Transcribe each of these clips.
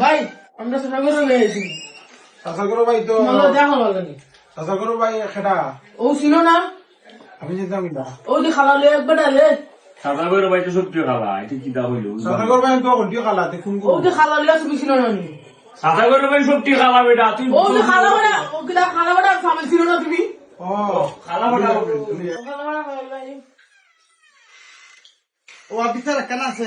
ভাই আমরা করে গেছি। চাষা করো ভাই তো। তোমার দেখা ভালো নি চাষা করো ভাই খেটা। ও ছিল না? আমি চিন্তা না ও যে খালা লিয়ে একবার রে সাদা করে বাইতে সত্যি খালা এটা কি দা হইল? করো ভাই তো ঘন্টি খালা তে ফোন ও যে খালা লিয়ে তুমি ছিল না নি করে বাই সত্যি খালা বেটা তুই ও যে খালা বড়া ও কি খালা বড়া সামনে ছিল না তুমি? ও খালা বেটা খালা বড়া ভাই ও অফিসার কেন আছে?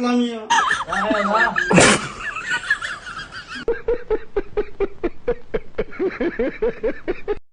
哈哈哈哈哈！哈哈哈哈哈！哈哈哈哈哈！